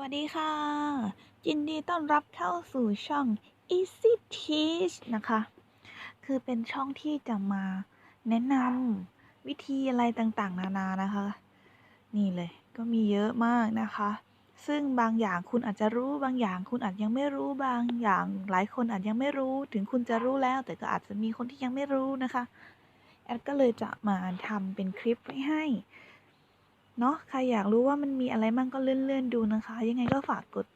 วัสดีค่ะยินดีต้อนรับเข้าสู่ช่อง Easy Teach นะคะ คือเป็นช่องที่จะมาแนะนำวิธีอะไรต่างๆ นานานะคะ นี่เลยก็มีเยอะมากนะคะ ซึ่งบางอย่างคุณอาจจะรู้บางอย่างคุณอาจยังไม่รู้บางอย่าง หลายคนอาจยังไม่รู้ถึงคุณจะรู้แล้ว แต่ก็อาจจะมีคนที่ยังไม่รู้นะคะ แอดก็เลยจะมาทำเป็นคลิปไว้ให้ เนาะใครอยากรู้ว่ามันมีอะไรมั่งก็เลื่อนๆดูนะคะ ยังไงก็ฝากกด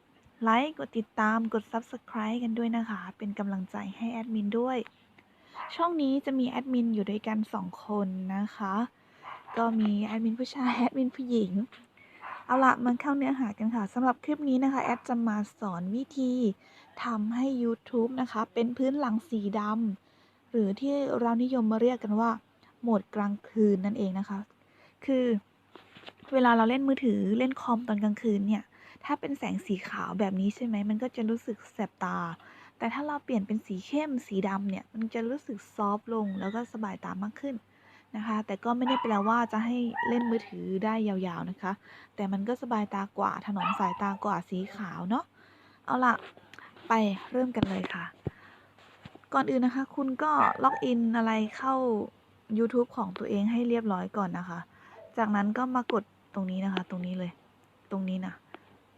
ไลค์กดติดตามกด Subscribe กันด้วยนะคะ เป็นกำลังใจให้แอดมินด้วย ช่องนี้จะมีแอดมินอยู่ด้วยกัน 2 คนนะคะ ก็มีแอดมินผู้ชายแอดมินผู้หญิง เอาละมันเข้าเนื้อหากันค่ะสำหรับคลิปนี้นะคะ แอดจะมาสอนวิธีทำให้ YouTube นะคะ เป็นพื้นหลังสีดำหรือที่เรานิยมมาเรียกกันว่าโหมดกลางคืนนั่นเองนะคะ คือ เวลาเราเล่นมือถือเล่นคอมตอนกลางคืนเนี่ย ถ้าเป็นแสงสีขาวแบบนี้ใช่ไหม มันก็จะรู้สึกแสบตา แต่ถ้าเราเปลี่ยนเป็นสีเข้มสีดำเนี่ย มันจะรู้สึกซอฟต์ลงแล้วก็สบายตามากขึ้นนะคะ แต่ก็ไม่ได้แปลว่าจะให้เล่นมือถือได้ยาวๆนะคะ แต่มันก็สบายตากว่าถนอมสายตากว่าสีขาวเนาะ เอาละไปเริ่มกันเลยค่ะ ก่อนอื่นนะคะ คุณก็ล็อกอินอะไรเข้า YouTube ของตัวเองให้เรียบร้อยก่อนนะคะ จากนั้นก็มากด ตรงนี้นะคะ ตรงนี้เลย ตรงนี้นะ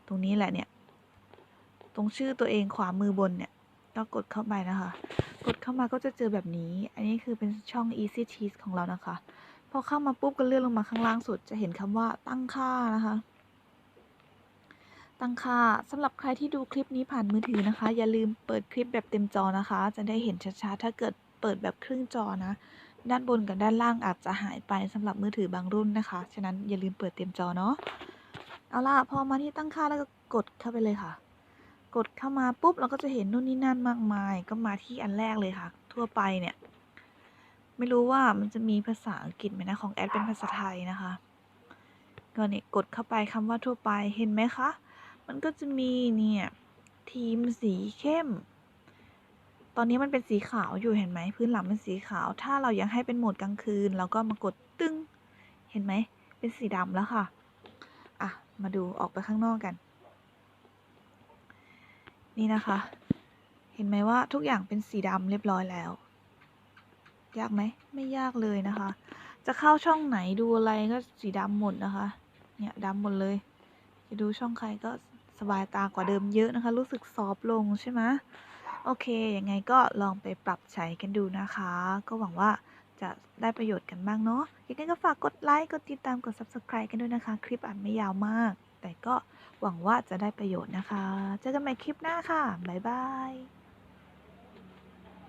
ตรงนี้แหละเนี่ย ตรงชื่อตัวเองขวามือบนเนี่ยก็กดเข้าไปนะคะ กดเข้ามาก็จะเจอแบบนี้ อันนี้คือเป็นช่อง Easy Cheese ของเรานะคะ พอเข้ามาปุ๊บก็เลื่อนลงมาข้างล่างสุด จะเห็นคำว่าตั้งค่านะคะ ตั้งค่าสำหรับใครที่ดูคลิปนี้ผ่านมือถือนะคะ อย่าลืมเปิดคลิปแบบเต็มจอนะคะ จะได้เห็นชัดๆ ถ้าเกิดเปิดแบบครึ่งจอนะ ด้านบนกับด้านล่างอาจจะหายไปสำหรับมือถือบางรุ่นนะคะ ฉะนั้นอย่าลืมเปิดเต็มจอเนาะ เอาล่ะ พอมาที่ตั้งค่าแล้วก็กดเข้าไปเลยค่ะ กดเข้ามาปุ๊บเราก็จะเห็นนู่นนี่นั่นมากมาย ก็มาที่อันแรกเลยค่ะ ทั่วไปเนี่ย ไม่รู้ว่ามันจะมีภาษาอังกฤษไหมนะของแอดเป็นภาษาไทยนะคะ ก็เนี่ยกดเข้าไปคำว่าทั่วไป เห็นไหมคะ มันก็จะมีเนี่ยทีมสีเข้ม ตอนนี้มันเป็นสีขาวอยู่เห็นไหมพื้นหลังเป็นสีขาว ถ้าเรายังให้เป็นโหมดกลางคืนเราก็มากดตึ้ง เห็นไหม เป็นสีดำแล้วค่ะ อะ มาดูออกไปข้างนอกกัน นี่นะคะ เห็นไหมว่าทุกอย่างเป็นสีดำเรียบร้อยแล้ว ยากไหม ไม่ยากเลยนะคะ จะเข้าช่องไหนดูอะไรก็สีดำหมดนะคะ เนี่ยดำหมดเลย จะดูช่องใครก็สบายตากว่าเดิมเยอะนะคะ รู้สึกซอฟลงใช่ไหม โอเค ยังไงก็ลองไปปรับใช้กันดูนะคะ ก็หวังว่าจะได้ประโยชน์กันบ้างเนาะยังไงก็ฝากกดไลค์ กดติดตาม กด subscribe กันด้วยนะคะ คลิปอาจไม่ยาวมาก แต่ก็หวังว่าจะได้ประโยชน์นะคะ เจอกันใหม่คลิปหน้าค่ะ บ๊ายบาย